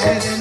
Yeah.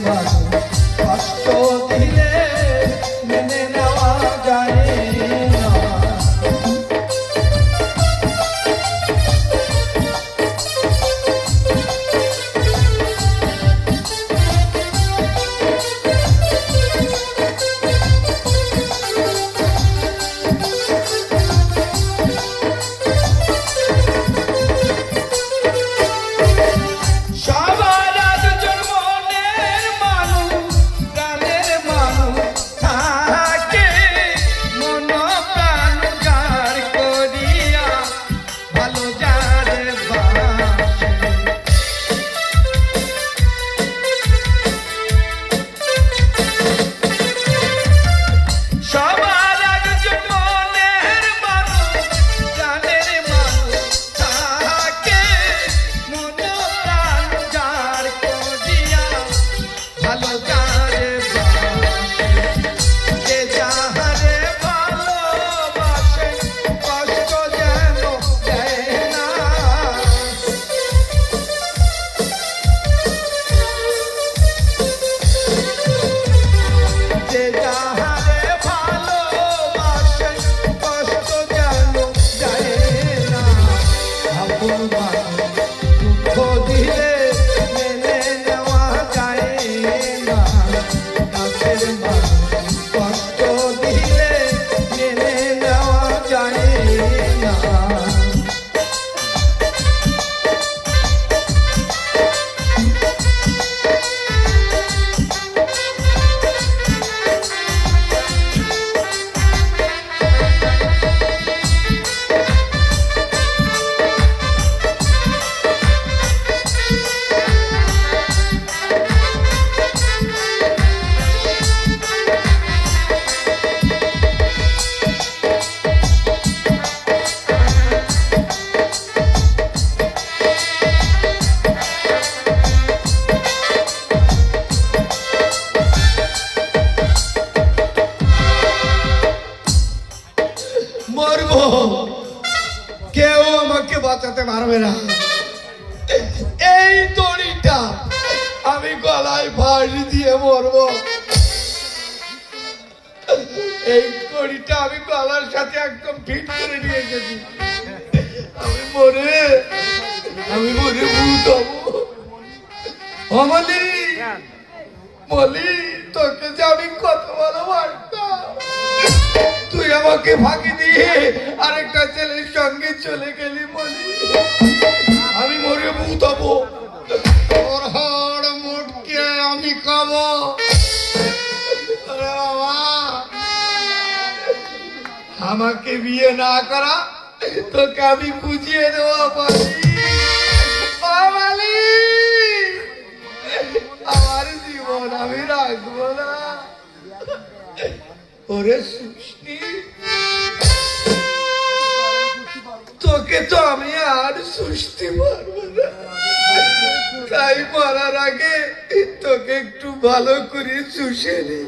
ভালো যারে আমাকে বাঁচাতে পারবে না। এই দড়িটা আমি গলায় ফাঁস দিয়ে মরবো। এই দড়িটা আমি গলার সাথে একদম ফিট করে নিয়ে এসেছি আমি মরে আমি মরে ভূত অমলি মলি তোকে যে আমি কত ভালোবাসতাম। তুই আমাকে ফাঁকি দিয়ে আরেকটা ছেলের সঙ্গে চলে গেলি বলি আমি মরে ভূত হব আমি খাব। আমাকে বিয়ে না করা, তোকে আমি বুঝিয়ে দেবো বলি আমার জীবন আমি রাখব না। ওরে সৃষ্টি। তো আমি আর সুস্থি পারব না। তাই মরার আগে তোকে একটু ভালো করে চুষে নি